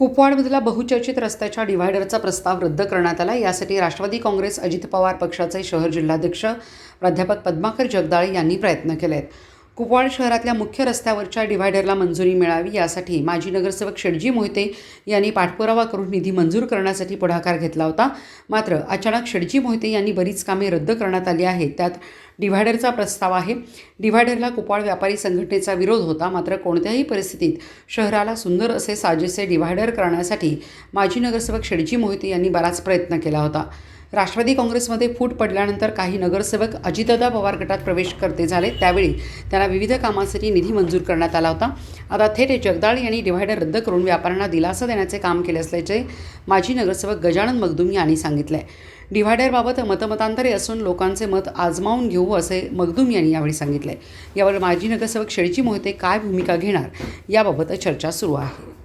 कुपवाडमधला बहुचर्चित रस्त्याच्या डिव्हायडरचा प्रस्ताव रद्द करण्यात आला. यासाठी राष्ट्रवादी काँग्रेस अजित पवार पक्षाचे शहर जिल्हाध्यक्ष प्राध्यापक पद्माकर जगदाळे यांनी प्रयत्न केले आहेत कुपवाड शहरातल्या मुख्य रस्त्यावरच्या डिव्हायडरला मंजुरी मिळावी यासाठी माजी नगरसेवक शेटजी मोहिते यांनी पाठपुरावा करून निधी मंजूर करण्यासाठी पुढाकार घेतला होता. मात्र अचानक शेटजी मोहिते यांनी बरीच कामे रद्द करण्यात आली आहेत. त्यात डिव्हायडरचा प्रस्ताव आहे. डिव्हायडरला कुपाळ व्यापारी संघटनेचा विरोध होता. मात्र कोणत्याही परिस्थितीत शहराला सुंदर असे साजेसे डिव्हायडर करण्यासाठी माजी नगरसेवक शेडजी मोहिते यांनी बराच प्रयत्न केला होता. राष्ट्रवादी काँग्रेसमध्ये फूट पडल्यानंतर काही नगरसेवक अजितदादा पवार गटात प्रवेश करते झाले. त्यावेळी त्यांना विविध कामासाठी निधी मंजूर करण्यात आला होता. आता थेट जगदाळ यांनी डिव्हायडर रद्द करून व्यापाऱ्यांना दिलासा देण्याचे काम केले असल्याचे माजी नगरसेवक गजानन मगदुम यांनी सांगितले. डिव्हायडरबाबत मतमतांतरे असून लोकांचे मत आजमावून घेऊ असे मगदूम यांनी यावेळी सांगितले. यावर माजी नगरसेवक शेळची मोहिते काय भूमिका घेणार? याबाबत चर्चा सुरू आहे.